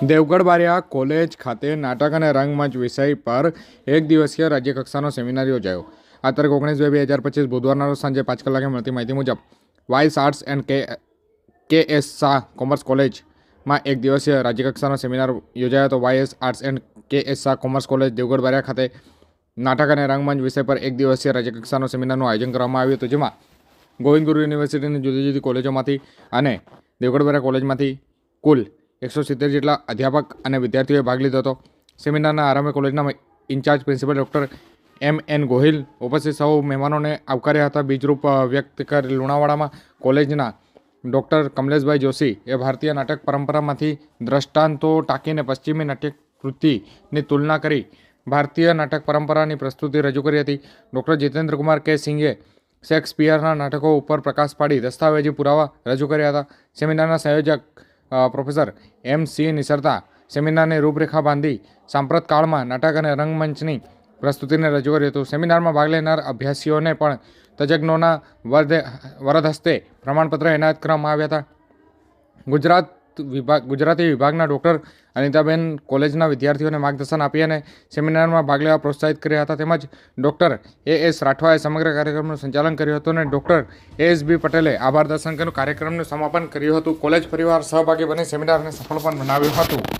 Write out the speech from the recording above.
Devgadh Bariya college ખાતે નાટક અને રંગમંચ વિષય પર એક દિવસીય રાજ્યકક્ષાનો સેમિનાર યોજાયો. આ તારીખ ઓગણીસ બે બે હજાર પચીસ બુધવારના સાંજે પાંચ કલાકે મળતી માહિતી મુજબ વાઇસ આર્ટ્સ એન્ડ કે કે એસ શાહ કોમર્સ કોલેજમાં એક દિવસીય રાજ્યકક્ષાનો સેમિનાર યોજાયો હતો. Y S arts and K S Shah commerce college Devgadh Baria ખાતે નાટક અને રંગમંચ વિષય પર એક દિવસીય રાજ્યકક્ષાનો સેમિનારનું આયોજન કરવામાં આવ્યું હતું, જેમાં ગોવિંદ ગુરુ યુનિવર્સિટીની જુદી જુદી કોલેજોમાંથી અને દેવગઢ બારિયા કોલેજમાંથી કુલ એકસો સિત્તેર જેટલા અધ્યાપક અને વિદ્યાર્થીઓએ ભાગ લીધો હતો. સેમિનારના આરંભે કોલેજના incharge principal doctor M N Gohil ઉપસ્થિત સૌ મહેમાનોને આવકાર્યા હતા. બીજરૂપ વ્યક્ત કરી લુણાવાડામાં કોલેજના ડૉક્ટર કમલેશભાઈ જોશી એ ભારતીય નાટક પરંપરામાંથી દ્રષ્ટાંતો ટાંકીને પશ્ચિમી નાટ્યકૃતિની તુલના કરી ભારતીય નાટક પરંપરાની પ્રસ્તુતિ રજૂ કરી હતી. ડૉક્ટર જીતેન્દ્ર કુમાર કે સિંઘે શેક્સપિયરના નાટકો ઉપર પ્રકાશ પાડી દસ્તાવેજી પુરાવા રજૂ કર્યા હતા. સેમિનારના સંયોજક પ્રોફેસર એમ સી નિસરતા સેમિનારની રૂપરેખા બાંધી સાંપ્રત કાળમાં નાટક અને રંગમંચની પ્રસ્તુતિને રજૂ કર્યું હતું. સેમિનારમાં ભાગ લેનાર અભ્યાસીઓને પણ તજજ્ઞોના વરદે, વરદ હસ્તે પ્રમાણપત્ર એનાયત કરવામાં આવ્યા હતા. ગુજરાત વિભાગ, ગુજરાતી વિભાગના ડૉક્ટર અનિતાબેન કોલેજના વિદ્યાર્થીઓને માર્ગદર્શન આપી અને સેમિનારમાં ભાગ લેવા પ્રોત્સાહિત કર્યા હતા. તેમજ ડૉક્ટર એ એસ રાઠવાએ સમગ્ર કાર્યક્રમનું સંચાલન કર્યું હતું અને ડૉક્ટર એ એસ બી પટેલે આભાર દર્શન કરી કાર્યક્રમનું સમાપન કર્યું હતું. કોલેજ પરિવાર સહભાગી બની સેમિનારને સફળ પણ બનાવ્યું હતું.